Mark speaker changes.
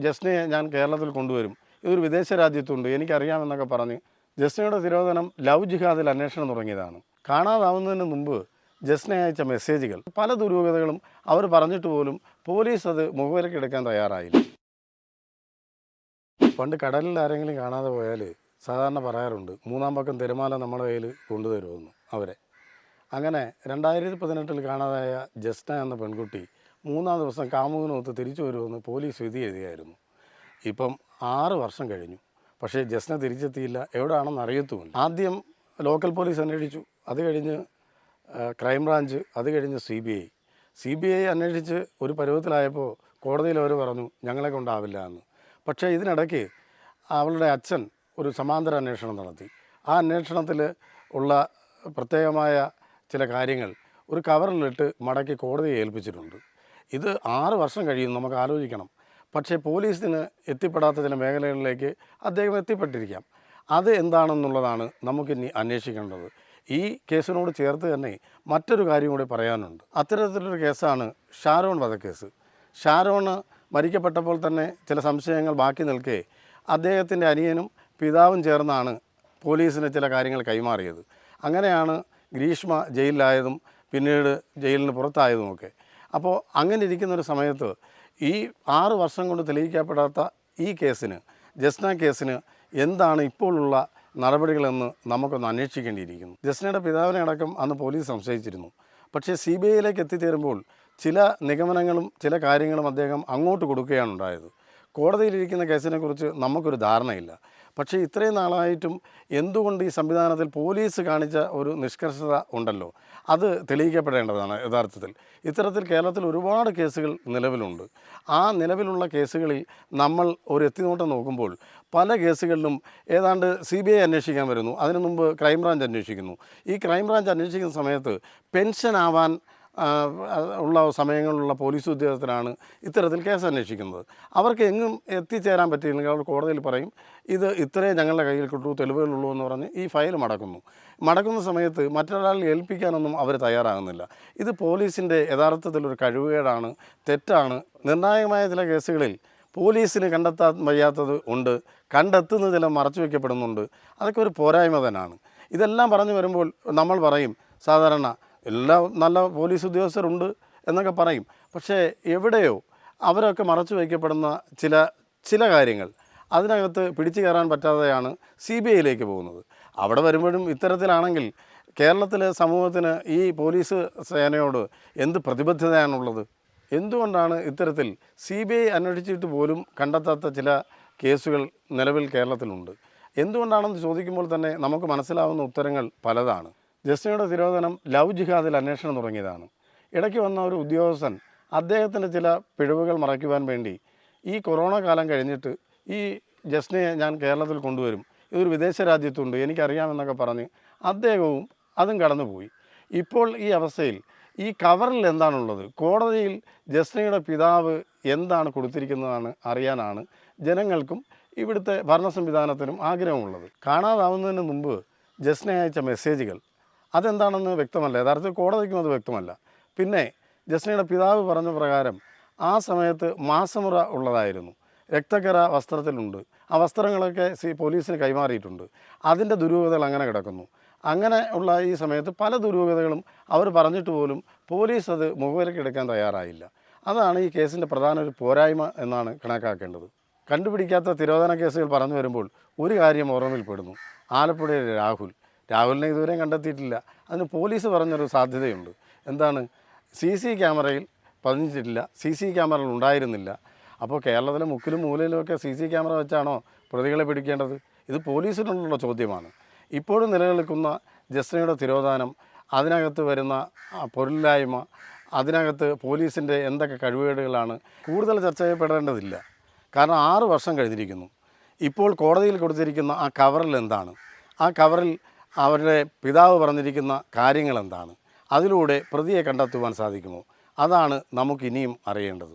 Speaker 1: ജസ്നയെ ഞാൻ കേരളത്തിൽ കൊണ്ടുവരും. ഇതൊരു വിദേശ രാജ്യത്തുണ്ട് എനിക്കറിയാമെന്നൊക്കെ പറഞ്ഞ് ജസ്നയുടെ തിരോധനം ലവ് ജിഹാദിൽ അന്വേഷണം തുടങ്ങിയതാണ്. കാണാതാവുന്നതിന് മുമ്പ് ജസ്ന അയച്ച മെസ്സേജുകൾ പല ദുരൂഹതകളും അവർ പറഞ്ഞിട്ട് പോലും പോലീസ് അത് മുഖവിലക്കെടുക്കാൻ തയ്യാറായില്ല. പണ്ട് കടലിൽ ആരെങ്കിലും കാണാതെ പോയാൽ സാധാരണ പറയാറുണ്ട് മൂന്നാം പക്കം തിരമാല നമ്മുടെ കയ്യിൽ കൊണ്ടുതരുമെന്ന് അവരെ. അങ്ങനെ രണ്ടായിരത്തി പതിനെട്ടിൽ കാണാതായ ജസ്ന എന്ന പെൺകുട്ടി മൂന്നാം ദിവസം കാമുകനൊത്ത് തിരിച്ചു വരുമെന്ന് പോലീസ് വിധി എഴുതിയായിരുന്നു. ഇപ്പം ആറ് വർഷം കഴിഞ്ഞു. പക്ഷേ ജസ്ന തിരിച്ചെത്തിയില്ല. എവിടെയാണെന്ന് അറിയത്തുമില്ല. ആദ്യം ലോക്കൽ പോലീസ് അന്വേഷിച്ചു. അത് കഴിഞ്ഞ് ക്രൈംബ്രാഞ്ച് അത് കഴിഞ്ഞ് C B I. C B I അന്വേഷിച്ച് ഒരു പരുവത്തിലായപ്പോൾ കോടതിയിൽ അവർ പറഞ്ഞു ഞങ്ങളെ കൊണ്ടാവില്ല എന്ന്. പക്ഷേ ഇതിനിടയ്ക്ക് അവളുടെ അച്ഛൻ ഒരു സമാന്തര അന്വേഷണം നടത്തി. ആ അന്വേഷണത്തിൽ ഉള്ള പ്രത്യേകമായ ചില കാര്യങ്ങൾ ഒരു കവറിലിട്ട് മടക്കി കോടതിയെ ഏൽപ്പിച്ചിട്ടുണ്ട്. ഇത് ആറ് വർഷം കഴിയും നമുക്ക് ആലോചിക്കണം. പക്ഷേ പോലീസിന് എത്തിപ്പെടാത്ത ചില മേഖലകളിലേക്ക് അദ്ദേഹം എത്തിപ്പെട്ടിരിക്കാം. അത് എന്താണെന്നുള്ളതാണ് നമുക്കിനി അന്വേഷിക്കേണ്ടത്. ഈ കേസിനോട് ചേർത്ത് തന്നെ മറ്റൊരു കാര്യം കൂടി പറയാനുണ്ട്. അത്തരത്തിലൊരു കേസാണ് ഷാരോൺ വധക്കേസ്. ഷാരോണ് മരിക്കപ്പെട്ടപ്പോൾ തന്നെ ചില സംശയങ്ങൾ ബാക്കി നിൽക്കെ അദ്ദേഹത്തിന്റെ അനിയനും പിതാവും ചേർന്നാണ് പോലീസിന് ചില കാര്യങ്ങൾ കൈമാറിയത്. അങ്ങനെയാണ് ഗ്രീഷ്മ ജയിലിലായതും പിന്നീട് ജയിലിന് പുറത്തായതുമൊക്കെ. അപ്പോൾ അങ്ങനെ ഇരിക്കുന്ന ഒരു സമയത്ത് ഈ ആറ് വർഷം കൊണ്ട് തെളിയിക്കപ്പെടാത്ത ഈ കേസിന് ജസ്ന കേസിന് എന്താണ് ഇപ്പോഴുള്ള നടപടികളെന്ന് നമുക്കൊന്ന് അന്വേഷിക്കേണ്ടിയിരിക്കുന്നു. ജസ്നയുടെ പിതാവിനെ അടക്കം അന്ന് പോലീസ് സംശയിച്ചിരുന്നു. പക്ഷേ സി ബി ഐയിലേക്ക് എത്തിച്ചേരുമ്പോൾ ചില നിഗമനങ്ങളും ചില കാര്യങ്ങളും അദ്ദേഹം അങ്ങോട്ട് കൊടുക്കുകയാണ് ഉണ്ടായത്. കോടതിയിലിരിക്കുന്ന കേസിനെക്കുറിച്ച് നമുക്കൊരു ധാരണയില്ല. പക്ഷേ ഇത്രയും നാളായിട്ടും എന്തുകൊണ്ട് ഈ സംവിധാനത്തിൽ പോലീസ് കാണിച്ച ഒരു നിഷ്കർഷത ഉണ്ടല്ലോ? അത് തെളിയിക്കപ്പെടേണ്ടതാണ് യഥാർത്ഥത്തിൽ. ഇത്തരത്തിൽ കേരളത്തിൽ ഒരുപാട് കേസുകൾ നിലവിലുണ്ട്. ആ നിലവിലുള്ള കേസുകളിൽ നമ്മൾ ഒരു എത്തിനോട്ടം നോക്കുമ്പോൾ പല കേസുകളിലും ഏതാണ്ട് സി ബി ഐ അന്വേഷിക്കാൻ വരുന്നു. അതിനു മുമ്പ് ക്രൈംബ്രാഞ്ച് അന്വേഷിക്കുന്നു. ഈ ക്രൈംബ്രാഞ്ച് അന്വേഷിക്കുന്ന സമയത്ത് പെൻഷൻ ആവാൻ ഉള്ള സമയങ്ങളിലുള്ള പോലീസ് ഉദ്യോഗസ്ഥരാണ് ഇത്തരത്തിൽ കേസ് അന്വേഷിക്കുന്നത്. അവർക്ക് എങ്ങും എത്തിച്ചേരാൻ പറ്റിയില്ലെങ്കിൽ അവർ കോടതിയിൽ പറയും ഇത് ഇത്രയും ഞങ്ങളുടെ കയ്യിൽ കിട്ടൂ തെളിവുകളുള്ളൂ എന്ന് പറഞ്ഞ് ഈ ഫയൽ മടക്കുന്നു. മടക്കുന്ന സമയത്ത് മറ്റൊരാളിൽ ഏൽപ്പിക്കാനൊന്നും അവർ തയ്യാറാകുന്നില്ല. ഇത് പോലീസിന്റെ യഥാർത്ഥത്തിലൊരു കഴിവുകേടാണ് തെറ്റാണ്. നിർണായകമായ ചില കേസുകളിൽ പോലീസിന് കണ്ടെത്താൻ വയ്യാത്തത് ഉണ്ട് കണ്ടെത്തുന്നത് ചില മറച്ചു വയ്ക്കപ്പെടുന്നുണ്ട് അതൊക്കെ ഒരു പോരായ്മ തന്നെയാണ് ഇതെല്ലാം പറഞ്ഞു വരുമ്പോൾ നമ്മൾ പറയും സാധാരണ എല്ലാ നല്ല പോലീസ് ഉദ്യോഗസ്ഥരുണ്ട് എന്നൊക്കെ പറയും. പക്ഷേ എവിടെയോ അവരൊക്കെ മറച്ചു വയ്ക്കപ്പെടുന്ന ചില ചില കാര്യങ്ങൾ അതിനകത്ത് പിടിച്ചു കയറാൻ പറ്റാതെയാണ് സി ബി ഐയിലേക്ക് പോകുന്നത്. അവിടെ വരുമ്പോഴും ഇത്തരത്തിലാണെങ്കിൽ കേരളത്തിലെ സമൂഹത്തിന് ഈ പോലീസ് സേനയോട് എന്ത് പ്രതിബദ്ധതയാണുള്ളത്? എന്തുകൊണ്ടാണ് ഇത്തരത്തിൽ സി ബി ഐ അന്വേഷിച്ചിട്ട് പോലും കണ്ടെത്താത്ത ചില കേസുകൾ നിലവിൽ കേരളത്തിലുണ്ട്? എന്തുകൊണ്ടാണെന്ന് ചോദിക്കുമ്പോൾ തന്നെ നമുക്ക് മനസ്സിലാവുന്ന ഉത്തരങ്ങൾ പലതാണ്. ജസ്നയുടെ തിരോധനം ലവ് ജിഹാദിൽ അന്വേഷണം തുടങ്ങിയതാണ്. ഇടയ്ക്ക് വന്ന ഒരു ഉദ്യോഗസ്ഥൻ അദ്ദേഹത്തിന്റെ ചില പിഴവുകൾ മറയ്ക്കുവാൻ വേണ്ടി ഈ കൊറോണ കാലം കഴിഞ്ഞിട്ട് ഈ ജസ്നയെ ഞാൻ കേരളത്തിൽ കൊണ്ടുവരും ഇതൊരു വിദേശ രാജ്യത്തുണ്ട് എനിക്കറിയാമെന്നൊക്കെ പറഞ്ഞ് അദ്ദേഹവും അതും കടന്നുപോയി. ഇപ്പോൾ ഈ അവസ്ഥയിൽ ഈ കവറിൽ എന്താണുള്ളത്? കോടതിയിൽ ജസ്നയുടെ പിതാവ് എന്താണ് കൊടുത്തിരിക്കുന്നതാണ് അറിയാനാണ് ജനങ്ങൾക്കും ഇവിടുത്തെ ഭരണ സംവിധാനത്തിനും ആഗ്രഹമുള്ളത്. കാണാതാവുന്നതിന് മുമ്പ് ജസ്ന അയച്ച മെസ്സേജുകൾ അതെന്താണെന്ന് വ്യക്തമല്ല. യഥാർത്ഥത്തിൽ കോടതിക്കും അത് വ്യക്തമല്ല. പിന്നെ ജസ്നയുടെ പിതാവ് പറഞ്ഞ പ്രകാരം ആ സമയത്ത് മാസമുറ ഉള്ളതായിരുന്നു. രക്തക്കര വസ്ത്രത്തിലുണ്ട്. ആ വസ്ത്രങ്ങളൊക്കെ സി പോലീസിന് കൈമാറിയിട്ടുണ്ട്. അതിന്റെ ദുരൂഹതകൾ അങ്ങനെ കിടക്കുന്നു. അങ്ങനെ ഉള്ള ഈ സമയത്ത് പല ദുരൂഹതകളും അവർ പറഞ്ഞിട്ട് പോലും പോലീസ് അത് മുഖവിലക്കെടുക്കാൻ തയ്യാറായില്ല. അതാണ് ഈ കേസിന്റെ പ്രധാന ഒരു പോരായ്മ എന്നാണ് കണക്കാക്കേണ്ടത്. കണ്ടുപിടിക്കാത്ത തിരോധന കേസുകൾ പറഞ്ഞു വരുമ്പോൾ ഒരു കാര്യം ഓർമ്മയിൽപ്പെടുന്നു ആലപ്പുഴയിലെ രാഹുൽ. രാഹുലിനെ ഇതുവരെയും കണ്ടെത്തിയിട്ടില്ല. അതിന് പോലീസ് പറഞ്ഞൊരു സാധ്യതയുണ്ട്. എന്താണ്? സി സി ക്യാമറയിൽ പതിഞ്ഞിട്ടില്ല. സി സി ക്യാമറകൾ ഉണ്ടായിരുന്നില്ല. അപ്പോൾ കേരളത്തിലെ മുക്കിലും മൂലയിലുമൊക്കെ സി സി ക്യാമറ വെച്ചാണോ പ്രതികളെ പിടിക്കേണ്ടത്? ഇത് പോലീസിനുള്ള ചോദ്യമാണ്. ഇപ്പോഴും നിലനിൽക്കുന്ന ജസ്നയുടെ തിരോധാനം അതിനകത്ത് വരുന്ന പൊരുളില്ലായ്മ അതിനകത്ത് പോലീസിന്റെ എന്തൊക്കെ കഴിവുകേടുകളാണ് കൂടുതൽ ചർച്ച ചെയ്യപ്പെടേണ്ടതില്ല. കാരണം ആറ് വർഷം കഴിഞ്ഞിരിക്കുന്നു. ഇപ്പോൾ കോടതിയിൽ കൊടുത്തിരിക്കുന്ന ആ കവറിൽ എന്താണ്? ആ കവറിൽ അവരുടെ പിതാവ് പറഞ്ഞിരിക്കുന്ന കാര്യങ്ങൾ എന്താണ് അതിലൂടെ പ്രതിയെ കണ്ടെത്തുവാൻ സാധിക്കുമോ? അതാണ് നമുക്കിനിയും അറിയേണ്ടത്.